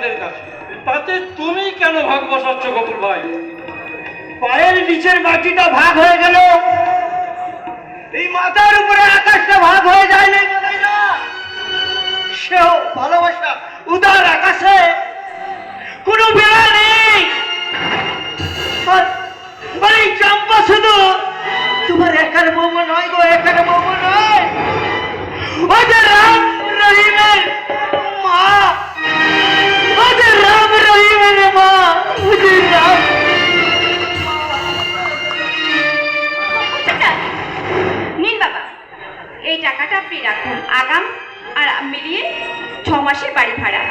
আমাদের কাছে তাতে তুমি কেন ভাগ বসাচ্ছ কপুর ভাই? পায়ের নিচের মাটিটা ভাগ হয়ে গেল। এই মাথার উপরে আকাশটা ভাগ হয়ে যায় না? সেও ভালোবাসা, উদার আকাশে। কোনো বেড়া নেই। চম্পা শুধু তোমার একার বৌমা নয় গো, একার বৌমা নয়। ওদের রাখুন আর মিলিয়ে ছ মাসের বাড়ি ভাড়া?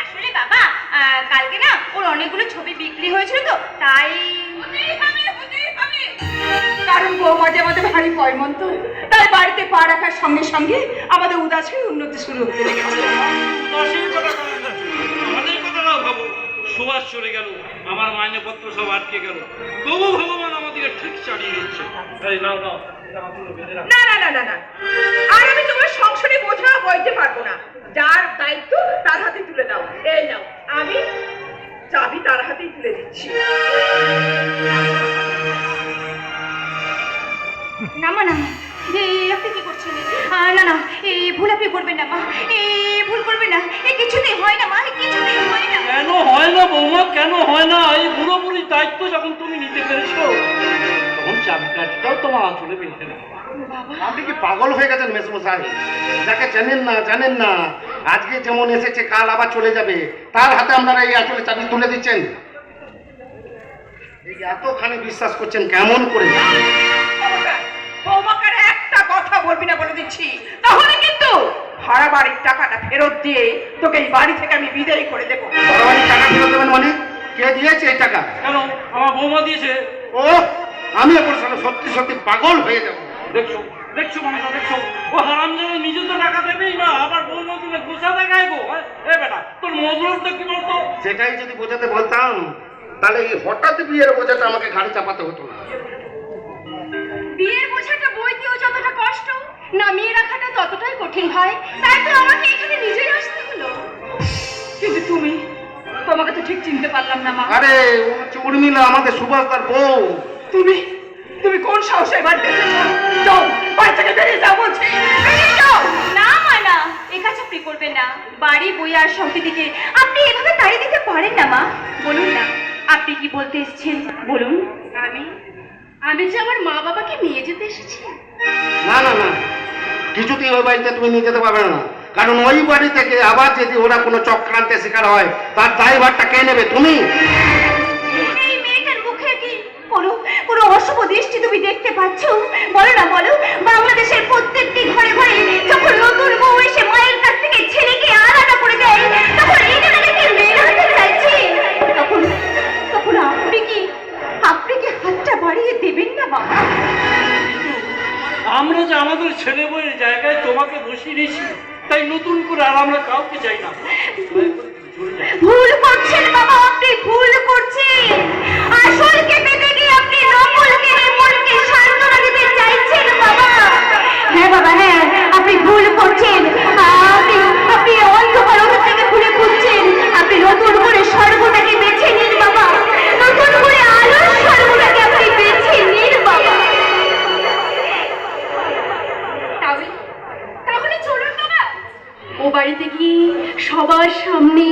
আসলে বাবা কালকে না ওর অনেকগুলো ছবি বিক্রি হয়েছিল তো তাই কারণ বউ মাঝে মাঝে ভারী পয়মন্ত তাই বাড়িতে পা রাখার সঙ্গে সঙ্গে আমাদের উদাসীন উন্নতি শুরু হতে লেগেছে সুভাষ চলে গেল। আমার মাইনেপত্র সব আটকে গেল। তবু ভগবান আমাদেরকে ঠিক চালিয়ে দিচ্ছে। এই নাও নাও। না না না না না। আর আমি তোমার সংসারে বোঝা বইতে পারব না। যার দায়িত্ব তার হাতে তুলে দাও। এই নাও আমি চাবি তার হাতেই তুলে দিচ্ছি। না মা না আপনি কি করছেন? আহ, না না এই ভুল আপনি করবেন না মা। এই ভুল করবেন না। এই কিছুতেই হয় না মা কিছুতেই হয় না। কেন হয় না বৌমা? কেন হয় না? এই পুরোপুরি দায়িত্ব যখন তুমি নিতে পেরেছ চাবিকাঠিটাও তোমার আঁচলে বেঁধে না। আপনি কি পাগল হয়ে গেছেন মেসমশাই? যাকে জানেন না জানেন না। আজকে যেমন এসেছে কাল আবার চলে যাবে। তার হাতে আপনারা এই আসলে চাবি তুলে দিচ্ছেন। এই এতখানি বিশ্বাস করছেন কেমন করে? বৌমাকে একটা কথা বলবি না বলে দিচ্ছি। তাহলে কিন্তু ভাড়া বাড়ির টাকাটা ফেরত দিয়ে তোকে এই বাড়ি থেকে আমি বিদায় করে দেবো। টাকা ফেরত দেবেন মানে? কে দিয়েছে এই টাকা? কেন? আমার বৌমা দিয়েছে। ও আমি এখন শালা সত্যি সত্যি পাগল হয়ে যাব। দেখছ? দেখছ মানুষ দেখছ? ও হারাম যেন নিজে তো টাকা দেবেই না আবার বৌমা তুমি গোসা দেখায় গো? এ বেটা তোর কি বলতো? সেটাই যদি বোঝাতে বলতাম তাহলে এই হঠাৎ বিয়ের বোঝাটা আমাকে ঘাড়ে চাপাতে হতো না। বিয়ের বোঝাটা বইতেও যতটা কষ্ট নামিয়ে রাখাটা ততটাই কঠিন হয়। তাই তো আমাকে এখানে নিজেই আসতে হলো। কিন্তু তুমি তোমাকে তো ঠিক চিনতে পারলাম না মা। আরে উর্মিলা আমাদের সুভাষদার বউ। তুমি তুমি কোন সাহসে বাড়িতে এসেছ? যাও বাড়ি থেকে বেরিয়ে যাও বলছি। বেরিয়ে যাও! না মা না এ কাজ আপনি করবেন না। বাড়ি বই আর সম্প্রীতিকে আপনি এভাবে তাড়িয়ে দিতে পারেন না মা। বলুন না আপনি কি বলতে এসেছেন? বলুন। আমি আমি যে আমার মা বাবাকে নিয়ে যেতে এসেছি। না না না। কিছুতেই ওই বাড়িতে তুমি নিয়ে যেতে পারবে না। কারণ ওই বাড়ি থেকে আবার যদি ওরা কোনো চক্রান্তের শিকার হয় তার দায়ভারটা কে নেবে? তুমি? দৃষ্টি তুমি দেখতে পাচ্ছ। বলো না বলো। বাংলাদেশের প্রত্যেকটি ঘরে ঘরে যখন নতুন বউ এসে মায়ের কাছ থেকে ছেলেকে আলাদা করে দেয় তখন এটা নাকি মেয়ের চাইছে তখন তখন আপনি কি আপনি কি হাতটা বাড়িয়ে দেবেন না বাবা? আমরা যে আমাদের ছেলে বইয়ের জায়গায় তোমাকে বসিয়ে দিয়েছি তাই নতুন করে আর আমরা কাউকে চাই না। ভুল করছেন বাবা আপনি ভুল করছেন। আসলকে পেতে গিয়ে আপনি নকলকে সবার সামনে।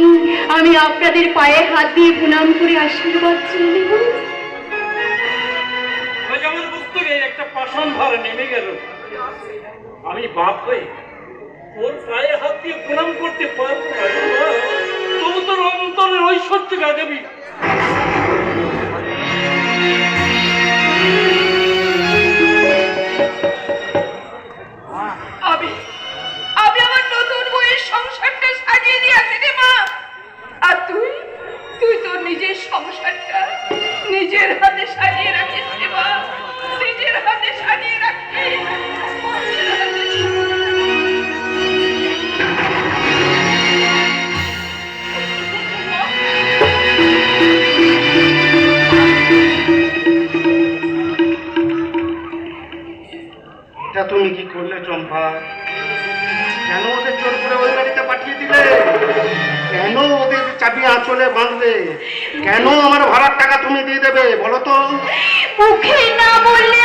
আমি আপনাদের পায়ে হাত দিয়ে প্রণাম করে আশীর্বাদ চেয়ে একটা নেমে গেল। আমি বাপ হয়ে ওর পায়ে হাত দিয়ে প্রণাম করতে পারব তোর অন্তরের ঐশ্বর্য দেবী এটা তুমি কি করলে, চম্পা? কেন ওদের চোর করে ওই বাড়িতে পাঠিয়ে দিলে? কেন ওদের চাবি আঁচলে বাঁধবে কেন আমার ভাড়ার টাকা তুমি দিয়ে দেবে, বলো তো? না বললে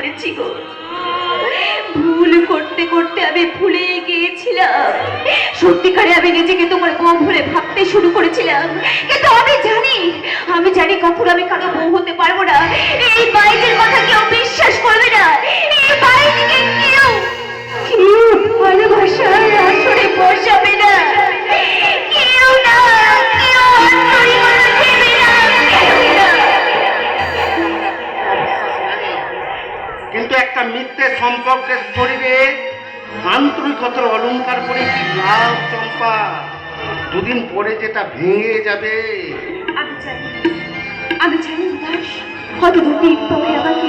করেছি গো। ভুল করতে করতে আমি ভুলে গিয়েছিলাম। সত্যিকারে আমি নিজেকে তোমার বউ বলে ভাবতে শুরু করেছিলাম। কিন্তু আমি জানি আমি জানি কখন আমি কারও বউ হতে পারব না। এই বাইকের কথা কেউ বিশ্বাস করবে না। এই বাইককে কেউ কেউ ভালোবাসার আসরে বসাবে না। কেউ না। সম্পর্কের শরীরে আন্তরিকতার অলংকার করে। কি লাভ চম্পা, দুদিন পরে যেটা ভেঙে যাবে। আমি জানি পরে আমাকে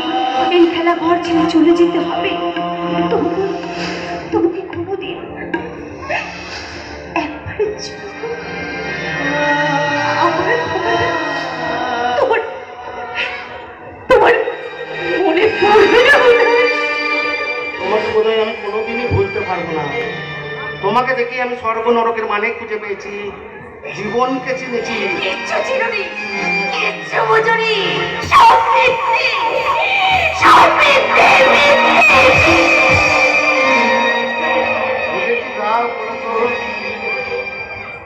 এই খেলা ঘর ছেড়ে চলে যেতে হবে? তবু তবু কি কোনোদিন দেখে আমি স্বর্গ নরকের মানে খুঁজে পেয়েছি। জীবনকে চিনেছি। কিচ্ছু চিরনি কিচ্ছু বোঝনি?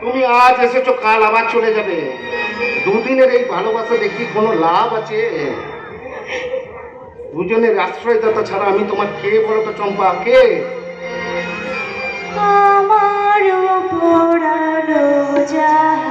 তুমি আজ এসেছ কাল আবার চলে যাবে। দুদিনের এই ভালোবাসা দেখি কোনো লাভ আছে? দুজনের আশ্রয়দাতা ছাড়া আমি তোমার কে বলো তো চম্পা? কে? আমার পড়ালো জাহাজ